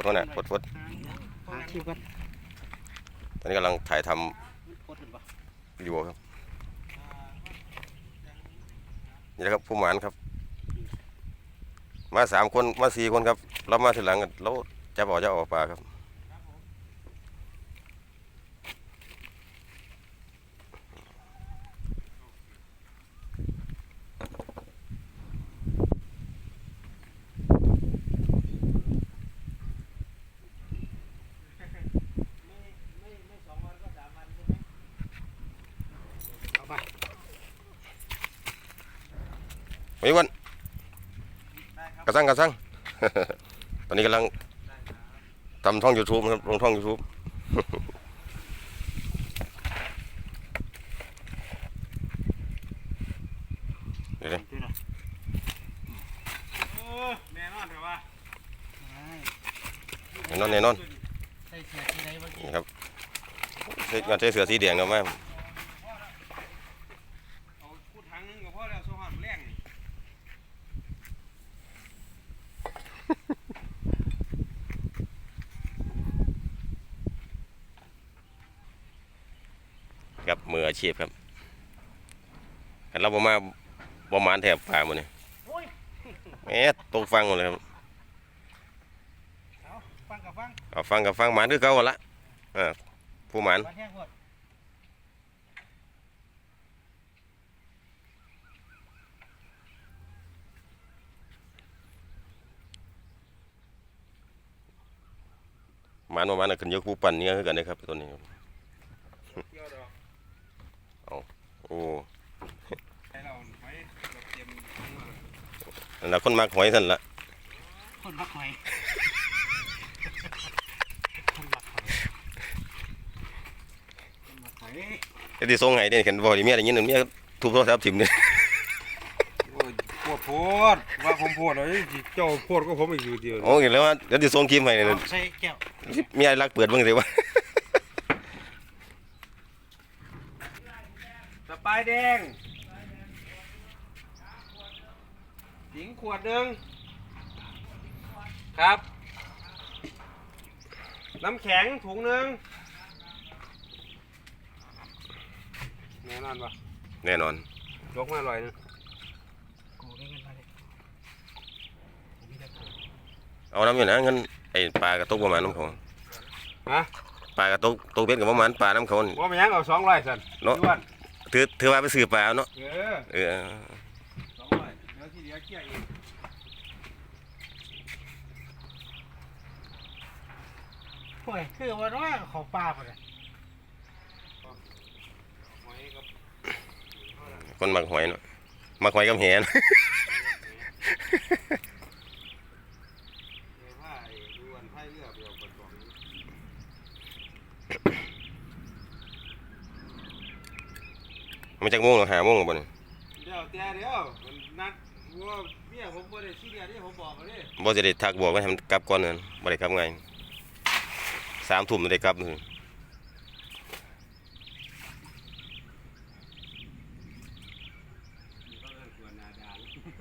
ผู้ใดบ่ปวดหัวหน้าปดปดหาคิวกันตอนนี้กำลังถ่ายทปวดถึงบ่ำวิดีโอครับ นี่นะครับผู้หมานครับ มาสามคนมาสี่คนครับเรามาทีหลังกันเราจะบอกจะออกปลาครับ เอาไป ไม่วันกระซังกระซังตอนนี้กำลังทำช่อง YouTube ครับลงช่อง YouTube เดี๋ยวดูหน่อยโอ้แน่นอนครับว่าแน่นอนแน่นอนใส่เสื้อที่ไหนบ่นี่ครับใช้งานใช้เสือสีแดงเนาะแม่ เอาพูดทางนึงกับพ่อแล้วโซฮอนแรงนี่ ครับมืออาชีพครับคันเราบ่มาบ่หมานแถบป่าหมดนี่โอ้ยแหมตกฟังหมดเลยครับเอาฟังกับฟังเอาฟังกับฟังหมานคือเก่าหั่นละเออผู้หมานวันแห้งหมดหมานบ่หมานน่ะขึ้นอยู่กับผู้ปั่นเนี่ยคือกันเด้ครับตัวนี้ครับ เกี่ยวดอก โอ้ให้เราไว้เราเตรียมถุงมานั่นล่ะคนมักหอยสั่นละคนบักหอยคนบักหอยคนบักหอยไอ้ที่ส่งให้เนี่ยเห็นบ่ที่เมียได้ยินนั่นเมียทุบโทรศัพท์ถิ่มเนี่ยโอ้ยปวดโพดว่าผมปวดเลยเจ้าปวดก็ผมอีกอยู่เดียวโอ้เห็นแล้วว่าเดี๋ยวสิส่งคลิปให้เนี่ยเอาใส่แก้วเมียรักเปิดเบิ่งสิว่า สปายแดงหญิงขวดหนึ่งครับ น้ำแข็งถุงหนึ่งแน่นอนปะแน่นอนยกมาอร่อยหนึงกูได้เงินมาเลยกูมีแต่กูเอาน้ำอยู่นะเงินไอ้ปลากระตุกประมาณน้ำเขาฮะปลากระตุกตุกเป็นกับประมาณปลาน้ำเขานี่ ว่ามันยังเอาสองร้อยสันเนาะด้วน ถือถือว่าไปซื้อปลาเอาเนาะเออเออสองร้อยเดี๋ยวที่เดียวเกี่ยอีกโอ้ยคือว่าน้อยเขาปลาไปเลยหอยกับคนมักหอยเนาะมักหอยกับแหน เนื้อผ้าไอ้ด้วนไผ่เลือกเดียวกับสอง มันจักโมงหรอหาโมงหรอบ่นี่เดี๋ยวแต่เดี๋ยวมันนัดว่าเมียผมบ่ได้ซีเรียสที่ผมบอกเขาดิบ่จะได้ทักบอกว่าให้มันกลับก่อนนั่นบ่ได้กลับไงสามทุ่มได้กลับมื้อ เขาเอิ้นกวนหนาดาน ต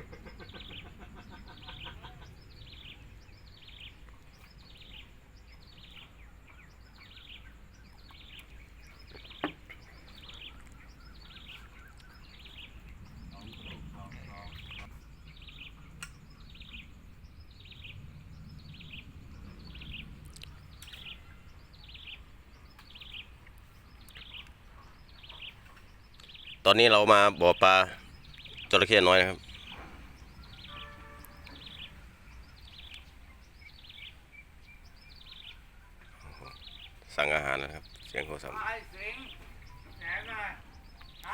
อนนี้เรามาบ่อปลาจระเข้น้อยนะครับ สั่งอาหารนะครับ เสียงโทรศัพท์ไอ้สิงแข็งหน่อย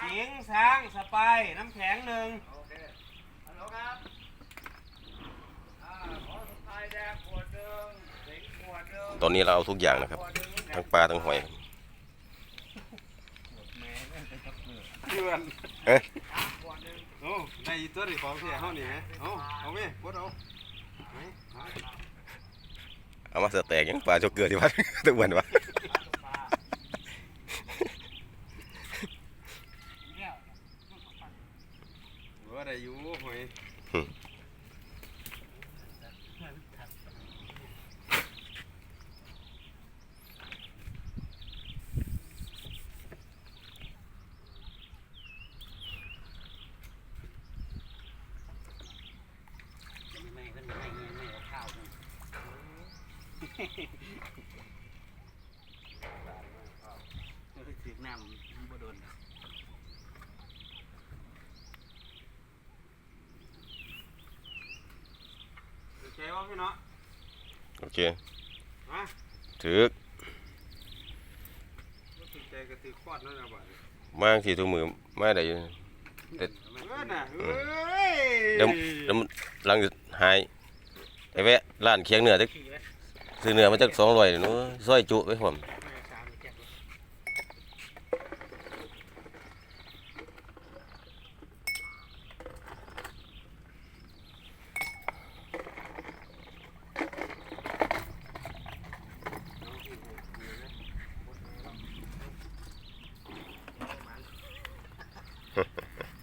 สิงช้างสไปายน้ำแข็งหนึ่งโอเคฮัลโหลครับอ่าขอสไปายแดงขวดหนึ่งสิงขวดหนึ่งตอนนี้เราเอาทุกอย่างนะครับ ทั้งปลาทั้งหอยครับ เดือนเอ๊ะโอ้ได้อีตัวนี้ของเสียเฮานี่ฮะเอาเอาไหมกดเอาไหมเอาเอามาเสือแตกยังปลาจกเกลือที่วัดตะวันวะเนี่ยว่าได้อยู่หอย เออถือน้ำมันบ่โดนนะโอเคว่าพี่เนาะโอเคฮะถือรู้สึกใจกระตือคอดนั่นนะบ่มาที่ตัวมือมาได้อยู่เออน่ะเอ้ยเดี๋ยวเดี๋ยวมันหลังจะหายไปแวะร้านเคียงเนื้อจักขี่ไว้ ซื้อเนื้อมาจากสองร้อยหนูซอยจุไว้ผมไม่ได้สามหรือเจ็ดวะ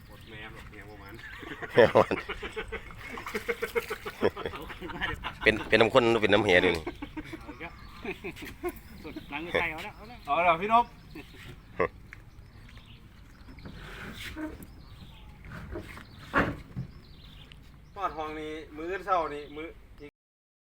ปวดแม่หรอกแม่ประมาณเอาขึ้นมาเดี๋ยวเป็นเป็นน้ำข้นหรือเป็นน้ำเหียเดี๋ยวนี้เอาอีกแล้ว สุดหลังใส่เอาแล้วเอาแล้วเอาล่ะพี่นพปอดห้องนี้มื้อเช้านี่มื้อ